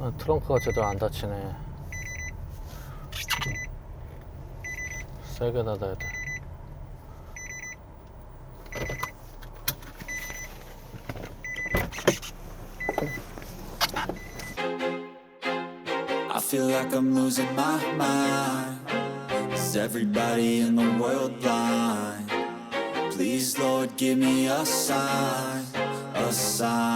아, 트렁크가 제대로 안 닫히네. 세게 닫아야 돼. I feel like I'm losing my mind. Is everybody in the world blind? Please, Lord, give me a sign, a sign.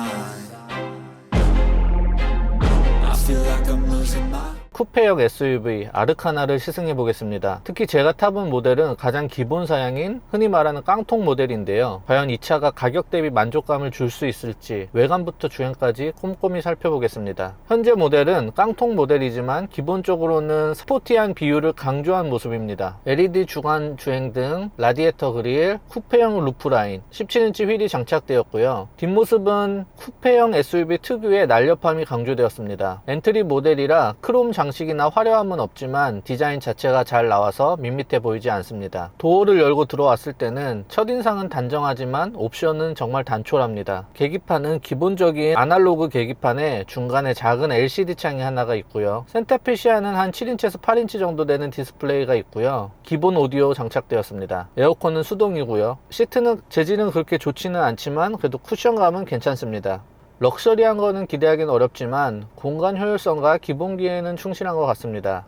쿠페형 SUV 아르카나를 시승해 보겠습니다. 특히 제가 타본 모델은 가장 기본 사양인 흔히 말하는 깡통 모델인데요. 과연 이 차가 가격 대비 만족감을 줄 수 있을지 외관부터 주행까지 꼼꼼히 살펴보겠습니다. 현재 모델은 깡통 모델이지만 기본적으로는 스포티한 비율을 강조한 모습입니다. LED 주간 주행 등 라디에이터 그릴, 쿠페형 루프 라인, 17인치 휠이 장착되었고요. 뒷모습은 쿠페형 SUV 특유의 날렵함이 강조되었습니다. 엔트리 모델이라 크롬 장 식이나 화려함은 없지만 디자인 자체가 잘 나와서 밋밋해 보이지 않습니다. 도어를 열고 들어왔을 때는 첫인상은 단정하지만 옵션은 정말 단촐합니다. 계기판은 기본적인 아날로그 계기판에 중간에 작은 LCD 창이 하나가 있고요. 센터페시아는 한 7인치에서 8인치 정도 되는 디스플레이가 있고요. 기본 오디오 장착되었습니다. 에어컨은 수동이고요. 시트는 재질은 그렇게 좋지는 않지만 그래도 쿠션감은 괜찮습니다. 럭셔리한 거는 기대하기는 어렵지만 공간 효율성과 기본기에는 충실한 것 같습니다.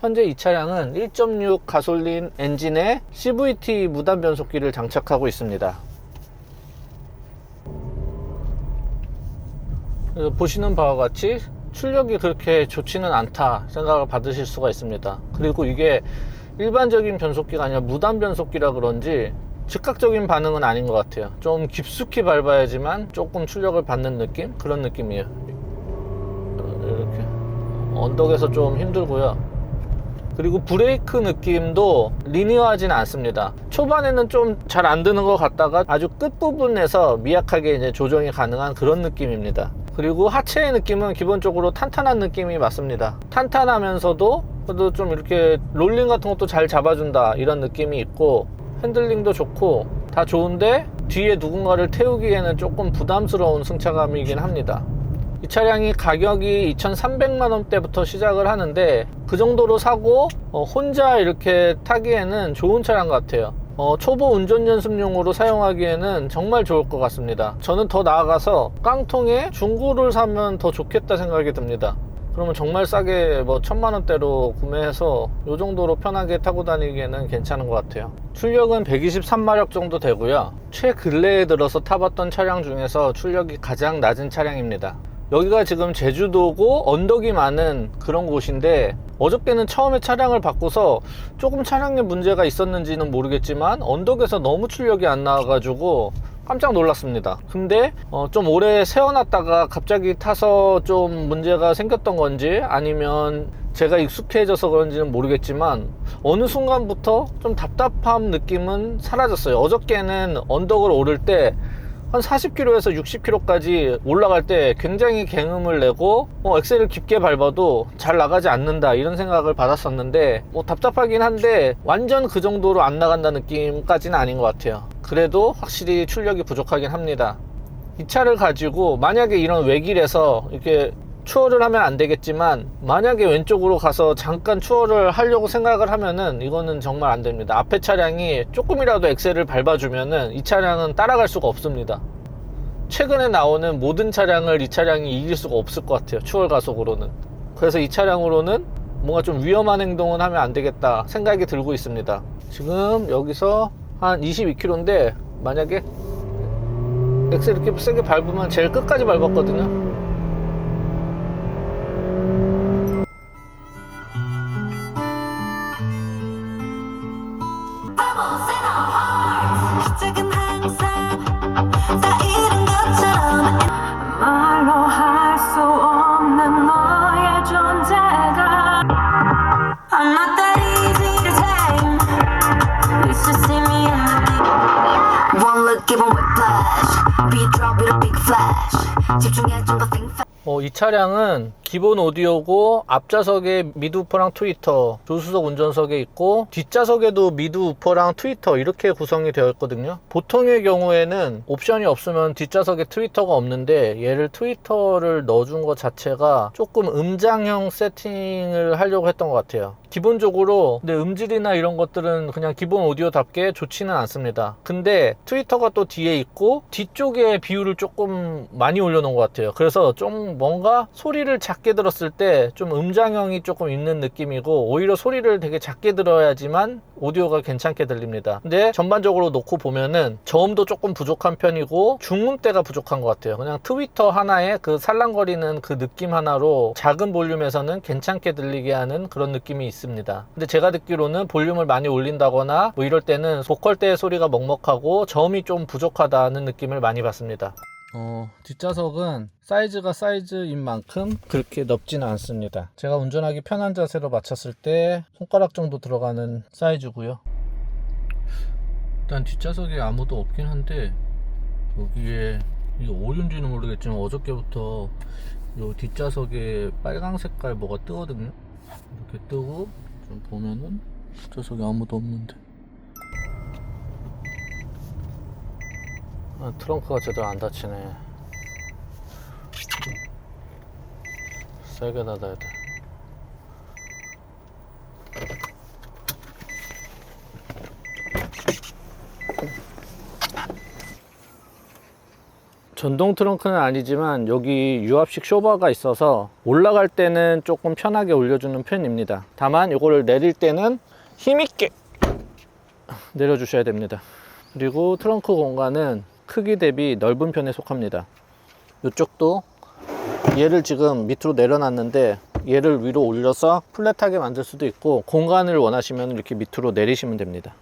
현재 이 차량은 1.6 가솔린 엔진에 CVT 무단 변속기를 장착하고 있습니다. 보시는 바와 같이 출력이 그렇게 좋지는 않다 생각을 받으실 수가 있습니다. 그리고 이게 일반적인 변속기가 아니라 무단 변속기라 그런지 즉각적인 반응은 아닌 것 같아요. 좀 깊숙이 밟아야지만 조금 출력을 받는 느낌? 그런 느낌이에요. 이렇게. 언덕에서 좀 힘들고요. 그리고 브레이크 느낌도 리니어하진 않습니다. 초반에는 좀 잘 안 드는 것 같다가 아주 끝부분에서 미약하게 이제 조정이 가능한 그런 느낌입니다. 그리고 하체의 느낌은 기본적으로 탄탄한 느낌이 맞습니다. 탄탄하면서도 좀 이렇게 롤링 같은 것도 잘 잡아준다 이런 느낌이 있고 핸들링도 좋고 다 좋은데 뒤에 누군가를 태우기에는 조금 부담스러운 승차감이긴 합니다. 이 차량이 가격이 2,300만 원대부터 시작을 하는데 그 정도로 사고 어, 혼자 이렇게 타기에는 좋은 차량 같아요. 어, 초보 운전 연습용으로 사용하기에는 정말 좋을 것 같습니다. 저는 더 나아가서 깡통에 중고를 사면 더 좋겠다 생각이 듭니다. 그러면 정말 싸게 뭐 천만 원대로 구매해서 이 정도로 편하게 타고 다니기에는 괜찮은 것 같아요. 출력은 123마력 정도 되고요. 최근래에 들어서 타봤던 차량 중에서 출력이 가장 낮은 차량입니다. 여기가 지금 제주도고 언덕이 많은 그런 곳인데 어저께는 처음에 차량을 바꿔서 조금 차량에 문제가 있었는지는 모르겠지만 언덕에서 너무 출력이 안 나와가지고 깜짝 놀랐습니다. 근데 어, 좀 오래 세워놨다가 갑자기 타서 좀 문제가 생겼던 건지 아니면 제가 익숙해져서 그런지는 모르겠지만 어느 순간부터 좀 답답함 느낌은 사라졌어요. 어저께는 언덕을 오를 때 한 40km에서 60km까지 올라갈 때 굉장히 갱음을 내고 어, 엑셀을 깊게 밟아도 잘 나가지 않는다 이런 생각을 받았었는데 뭐 답답하긴 한데 완전 그 정도로 안 나간다 느낌까지는 아닌 것 같아요 그래도 확실히 출력이 부족하긴 합니다. 이 차를 가지고 만약에 이런 외길에서 이렇게 추월을 하면 안 되겠지만 만약에 왼쪽으로 가서 잠깐 추월을 하려고 생각을 하면은 이거는 정말 안 됩니다. 앞에 차량이 조금이라도 엑셀을 밟아주면은 이 차량은 따라갈 수가 없습니다. 최근에 나오는 모든 차량을 이 차량이 이길 수가 없을 것 같아요. 추월 가속으로는. 그래서 이 차량으로는 뭔가 좀 위험한 행동은 하면 안 되겠다 생각이 들고 있습니다. 지금 여기서 한 22km인데 만약에 엑셀 이렇게 세게 밟으면 제일 끝까지 밟았거든요. 시작은 deep One look give 'em whiplash Beat drop with a big flash 집중해 좀더 think fast 이 차량은 기본 오디오고 앞좌석에 미드 우퍼랑 트위터, 조수석 운전석에 있고 뒷좌석에도 미드 우퍼랑 트위터 이렇게 구성이 되어 있거든요. 보통의 경우에는 옵션이 없으면 뒷좌석에 트위터가 없는데 얘를 트위터를 넣어준 것 자체가 조금 음장형 세팅을 하려고 했던 것 같아요. 기본적으로 근데 음질이나 이런 것들은 그냥 기본 오디오답게 좋지는 않습니다. 근데 트위터가 또 뒤에 있고 뒤쪽에 비율을 조금 많이 올려놓은 것 같아요. 그래서 좀 뭔가 소리를 작게 들었을 때 좀 음장형이 조금 있는 느낌이고 오히려 소리를 되게 작게 들어야지만 오디오가 괜찮게 들립니다. 근데 전반적으로 놓고 보면은 저음도 조금 부족한 편이고 중음대가 부족한 것 같아요. 그냥 트위터 하나에 그 살랑거리는 그 느낌 하나로 작은 볼륨에서는 괜찮게 들리게 하는 그런 느낌이 있습니다. 근데 제가 듣기로는 볼륨을 많이 올린다거나 뭐 이럴 때는 보컬 때 소리가 먹먹하고 저음이 좀 부족하다는 느낌을 많이 받습니다. 어, 뒷좌석은 사이즈가 사이즈인 만큼 그렇게 넓지는 않습니다. 제가 운전하기 편한 자세로 맞췄을 때 손가락 정도 들어가는 사이즈고요. 일단 뒷좌석에 아무도 없긴 한데 여기에 이게 오윤지는 모르겠지만 어저께부터 요 뒷좌석에 빨강 색깔 뭐가 뜨거든요. 이렇게 뜨고 좀 보면은 뒷좌석에 아무도 없는데. 아, 트렁크가 제대로 안 닫히네. 세게 닫아야 돼. 전동 트렁크는 아니지만 여기 유압식 쇼버가 있어서 올라갈 때는 조금 편하게 올려주는 편입니다. 다만 이거를 내릴 때는 힘있게 내려주셔야 됩니다. 그리고 트렁크 공간은 크기 대비 넓은 편에 속합니다. 이쪽도 얘를 지금 밑으로 내려놨는데 얘를 위로 올려서 플랫하게 만들 수도 있고 공간을 원하시면 이렇게 밑으로 내리시면 됩니다.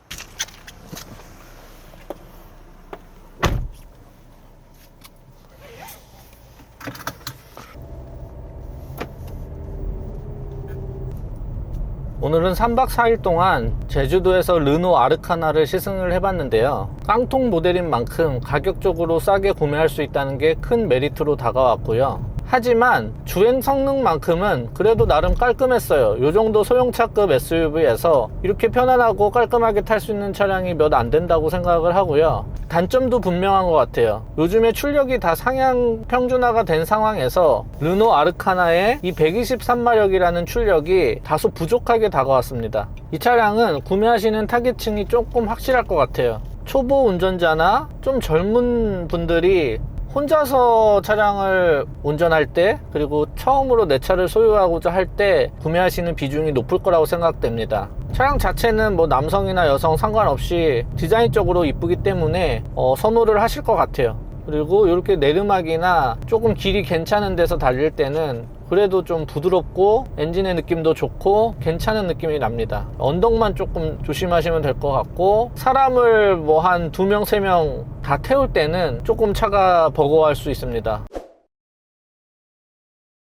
오늘은 3박 4일 동안 제주도에서 르노 아르카나를 시승을 해봤는데요. 깡통 모델인 만큼 가격적으로 싸게 구매할 수 있다는 게 큰 메리트로 다가왔고요. 하지만 주행 성능만큼은 그래도 나름 깔끔했어요. 요 정도 소형차급 SUV에서 이렇게 편안하고 깔끔하게 탈 수 있는 차량이 몇 안 된다고 생각을 하고요. 단점도 분명한 것 같아요. 요즘에 출력이 다 상향 평준화가 된 상황에서 르노 아르카나의 이 123마력이라는 출력이 다소 부족하게 다가왔습니다. 이 차량은 구매하시는 타겟층이 조금 확실할 것 같아요. 초보 운전자나 좀 젊은 분들이 혼자서 차량을 운전할 때 그리고 처음으로 내 차를 소유하고자 할 때 구매하시는 비중이 높을 거라고 생각됩니다. 차량 자체는 뭐 남성이나 여성 상관없이 디자인적으로 이쁘기 때문에 어, 선호를 하실 것 같아요. 그리고 이렇게 내리막이나 조금 길이 괜찮은 데서 달릴 때는 그래도 좀 부드럽고 엔진의 느낌도 좋고 괜찮은 느낌이 납니다. 언덕만 조금 조심하시면 될 것 같고 사람을 뭐 한 두 명, 세 명 다 태울 때는 조금 차가 버거워할 수 있습니다.